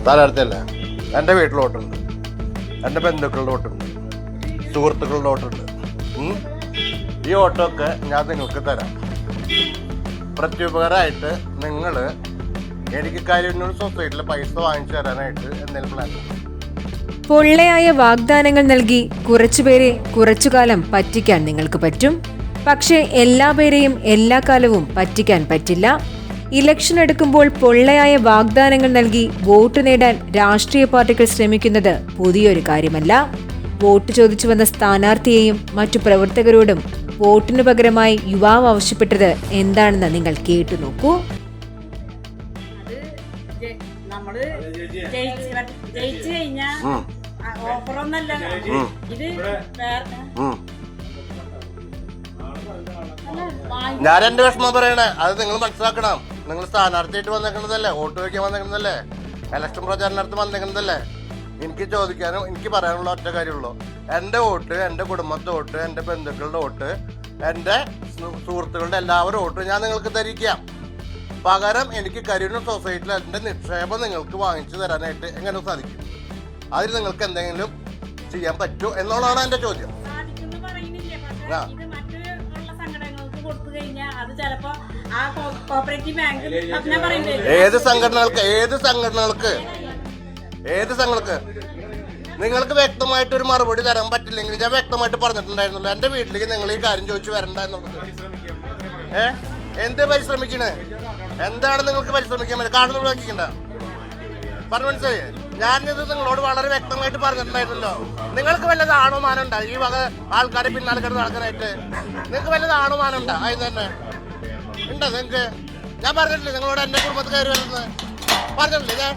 സ്ഥാനാർത്ഥിയല്ല എന്റെ വീട്ടിലോട്ടുണ്ട് എന്റെ ബന്ധുക്കളുടെ ഓട്ടുണ്ട് സുഹൃത്തുക്കളുടെ ഓട്ടുണ്ട്. ഈ വോട്ടൊക്കെ ഞാൻ നിങ്ങൾക്ക് തരാം. പ്രത്യുപകാരമായിട്ട് നിങ്ങൾ എനിക്ക് കാര്യങ്ങൾ സൊസൈറ്റിയിൽ പൈസ വാങ്ങിച്ചു തരാനായിട്ട് എന്തെങ്കിലും പ്ലാൻ പൊള്ളയായ വാഗ്ദാനങ്ങൾ നൽകി കുറച്ചുപേരെ കുറച്ചുകാലം പറ്റിക്കാൻ നിങ്ങൾക്ക് പറ്റും. പക്ഷേ എല്ലാ പേരെയും എല്ലാ കാലവും പറ്റിക്കാൻ പറ്റില്ല. ഇലക്ഷൻ എടുക്കുമ്പോൾ പൊള്ളയായ വാഗ്ദാനങ്ങൾ നൽകി വോട്ട് നേടാൻ രാഷ്ട്രീയ പാർട്ടികൾ ശ്രമിക്കുന്നത് പുതിയൊരു കാര്യമല്ല. വോട്ട് ചോദിച്ചു വന്ന സ്ഥാനാർത്ഥിയെയും മറ്റു പ്രവർത്തകരോടും വോട്ടിനു പകരമായി യുവാവ് ആവശ്യപ്പെട്ടത് എന്താണെന്ന് നിങ്ങൾ കേട്ടു നോക്കൂ. നമ്മൾ ജയിച്ച്. ഓഫറൊന്നല്ല ഇത് ഞാൻ എന്റെ വിഷമം പറയണേ. അത് നിങ്ങൾ മനസ്സിലാക്കണം. നിങ്ങൾ സ്ഥാനാർത്ഥിയായിട്ട് വന്നേക്കുന്നതല്ലേ വോട്ട് വയ്ക്കാൻ വന്നേക്കുന്നതല്ലേ ഇലക്ഷൻ പ്രചാരണത്തിന് വന്നേക്കുന്നതല്ലേ എനിക്ക് ചോദിക്കാനും എനിക്ക് പറയാനുള്ള ഒറ്റ കാര്യമുള്ളൂ. എന്റെ വോട്ട് എന്റെ കുടുംബത്തെ വോട്ട് എന്റെ ബന്ധുക്കളുടെ വോട്ട് എന്റെ സുഹൃത്തുക്കളുടെ എല്ലാവരും വോട്ട് ഞാൻ നിങ്ങൾക്ക് ധരിക്കാം പകരം എനിക്ക് കരുണ സൊസൈറ്റിയിൽ എന്റെ നിക്ഷേപം നിങ്ങൾക്ക് വാങ്ങിച്ചു തരാനായിട്ട് എങ്ങനെ സാധിക്കും? അതിൽ നിങ്ങൾക്ക് എന്തെങ്കിലും ചെയ്യാൻ പറ്റുമോ എന്നുള്ളതാണ് എന്റെ ചോദ്യം. ആ. കഴിഞ്ഞാൽ അത് ചിലപ്പോ ആ കോ- കോപ്പറേറ്റീവ് ബാങ്ക് ഞാൻ പറയുന്നത് ഏത് സംഘടനകൾക്ക് ഏത് സംഘടനകൾക്ക്? ഏത് സംഘടനകൾക്ക്? നിങ്ങൾക്ക് വ്യക്തമായിട്ട് ഒരു മറുപടി തരാൻ പറ്റില്ലെങ്കിൽ ഞാൻ വ്യക്തമായിട്ട് പറഞ്ഞിട്ടുണ്ടായിരുന്നല്ലോ. എന്റെ വീട്ടിലേക്ക് നിങ്ങൾ ഈ കാര്യം ചോദിച്ചു വരണ്ട എന്നുള്ളത്. ഏ? എന്ത് പരിശ്രമിക്കണേ? എന്താണ് നിങ്ങൾക്ക് പരിശ്രമിക്കാൻ പറ്റുക കാണുന്നത് നോക്കിക്കണ്ട. പറഞ്ഞു മനസ്സിലായി ഞാനിത് നിങ്ങളോട് വളരെ വ്യക്തമായിട്ട് പറഞ്ഞിട്ടുണ്ടായിരുന്നല്ലോ. നിങ്ങൾക്ക് വല്ലത് ആണോ മാനുണ്ടോ ഈ വക ആൾക്കാരെ പിന്നാലെ കിടന്ന് നടക്കാനായിട്ട്. നിങ്ങൾക്ക് വല്ലത് ആണോ മാനുണ്ടോ അതിന് തന്നെ. ഉണ്ടോ നിങ്ങൾക്ക് ഞാൻ പറഞ്ഞിട്ടില്ലേ നിങ്ങളോട് എന്റെ കുടുംബത്തിൽ കയറി വരുന്നത്? പറഞ്ഞിട്ടില്ലേ ഞാൻ